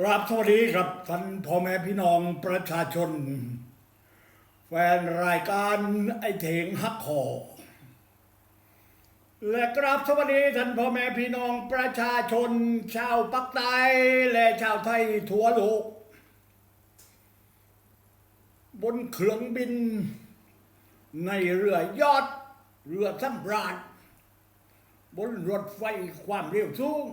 กราบสวัสดีครับท่านพ่อแม่พี่น้องประชาชน แฟนรายการไอเถงฮักคอและกราบสวัสดีท่านพ่อแม่พี่น้องประชาชน ชาวปักใต้และชาวไทยทั่วโลก บนเครื่องบิน ในเรือยอด เรือสำราญบนรถไฟความเร็วสูง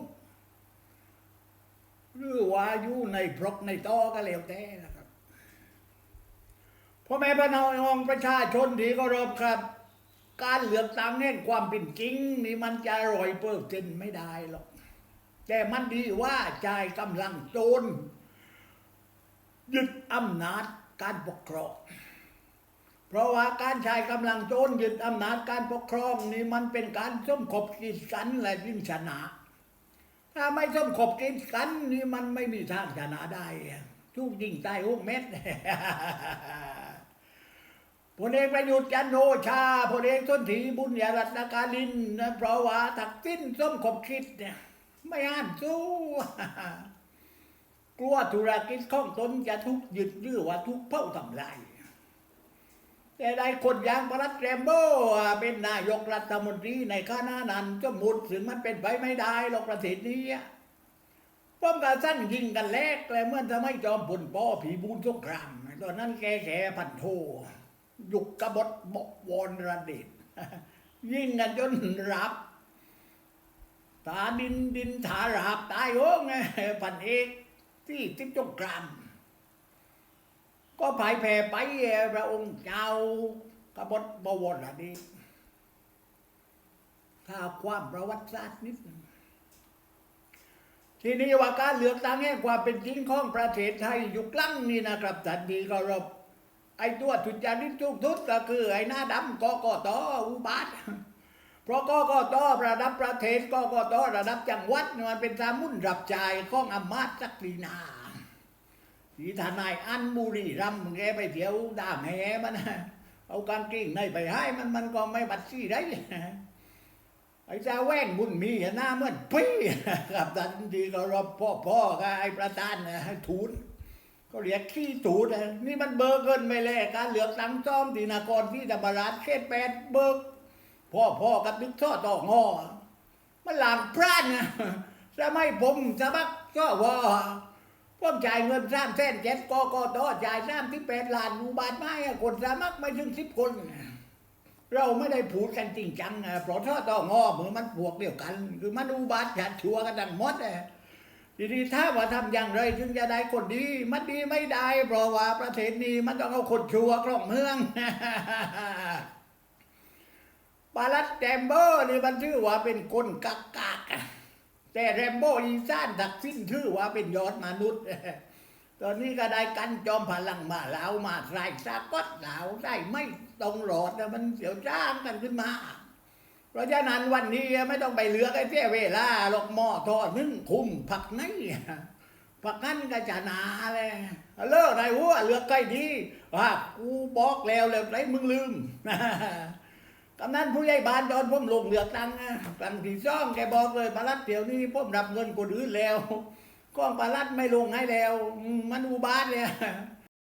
หรือว่าอยู่ในพรกในตอก็แล้วแต่นะครับพ่อแม่พี่น้องประชาชนที่เคารพครับ การเลือกตั้งแห่งความเป็นจริง นี่มันจะร้อยเปอร์เซ็นต์ไม่ได้หรอกแต่มันดีว่าใจกำลังโจรยึดอำนาจการปกครอง เพราะว่าการใช้กำลังโจรยึดอำนาจการปกครองนี่มันเป็นการสมคบกิจกันและยิ่งชนะ ถ้าไม่ส้มคบกินกันนี่มันไม่มีทางชนะได้ทุกยิงใตายหกเม็ดพลเอกประยุทธ์จันโอชาพลเอกส้นถีบุญญารัตนการินนะเพราะว่าทักสิ้นส้มคบคิดเนี่ยไม่อ่านสู้กลัวธุรกิจของตนจะทุกยึดหรือว่าทุกเผ่าทำลาย แต่ได้คนอย่างพรัตแรมโบ้เป็นนายกรัฐมนตรีในข้านานั้นก็หมุดถึงมันเป็นไปไม่ได้หรอกประเทศนี้อะป้อมกับสั้นยิงกันแลกแต่เมื่อทำให้จอมพลป้อผีบูนสงครามตอนนั้นแกแขพันโทยุกกบฏบกวรระเดชยิงกันจนรับ ตาดินดินถาราบตายโอ้ไงพันเอกที่ทิพย์สงคราม ก็พ่ายแพ้ไปพระองค์เจ้ากบฏบวรนี้ ถ้าความประวัติศาสตร์นิดหนึงทีนี้ว่าการเลือกตั้งแห่งความเป็นจริงของประเทศไทยยุคหลังนี่นะครับท่านดีก็รบไอ้ตัวทุจริตทุกทุตก็คือไอ้หน้าดำกกตอุบาทเพราะกกตระดับประเทศกกตระดับจังหวัดมันเป็นสามุนรับจ่ายของอำมาตย์ศักดินา สีทนายอันบุรีรำแกไปเที่ยวด่ามแหมันนะเอากางเกงในไปให้มันมันก็ไม่บัดซี่ได้ไอ้เจ้าแว่นบุญมีหน้าเหมือนปี้กับทันทีก็รบพ่อพ่อกับไอ้ประธานนะให้ทูลก็เรียกขี้ตูดนะนี่มันเบิกเกินไปเลยการเหลือกตั้งซ่อมตีนากรที่ธรรมราชเขตแปดเบิกพ่อพ่อกับนึกท่อต่องอมันหลังพลาดนะจะไม่ผมจะบักก็ว่า ผมจ่ายเงินสามแสนเจ็ดกกตจ่ายสามที่แปดล้านอุบาทไม่คนสามัคไม่ถึงสิบคน เราไม่ได้พูดกันจริงจังเพราะท่อต่องอเหมือนมันพวกเดียวกัน คือมันอุบาทฉัดชัวกันดังมดอะทีนี้ถ้าว่าทำอย่างไรถึงจะได้คนดี มันดีไม่ได้ เพราะว่าประเทศนี้มันต้องเอาคนชัวครองเมืองปาลัดแรมโบ้นี่มันชื่อว่าเป็นคนกักกัก แต่แรมโบ้อีสานทักสิ้นชื่อว่าเป็นยอดมนุษย์ ตอนนี้ก็ได้กันจอมพลังมาแล้วมาใส่สาก็ดหลาได้ไม่ตรงหลอดนะมันเสียวจ้างกันขึ้นมา เพราะฉะนั้นวันนี้ไม่ต้องไปเลือกไอ้เสียเวลาหรอกหม้อทอดนึ่งคุมผักไหนผักนั้นก็จะหนาเลยเลิกนายหัวเลือกใกล้ดีว่ากูบอกแล้วเลยไรมึงลืม กำนันผู้ใหญ่บ้านตอนผมลงเลือกตั้งนะตั้งที่ซ่องแกบอกเลยปารัดเดี๋ยวนี้ผมรับเงินคนอื่นแล้วก้องปารัดไม่ลงให้แล้วมมันอุบาทเลย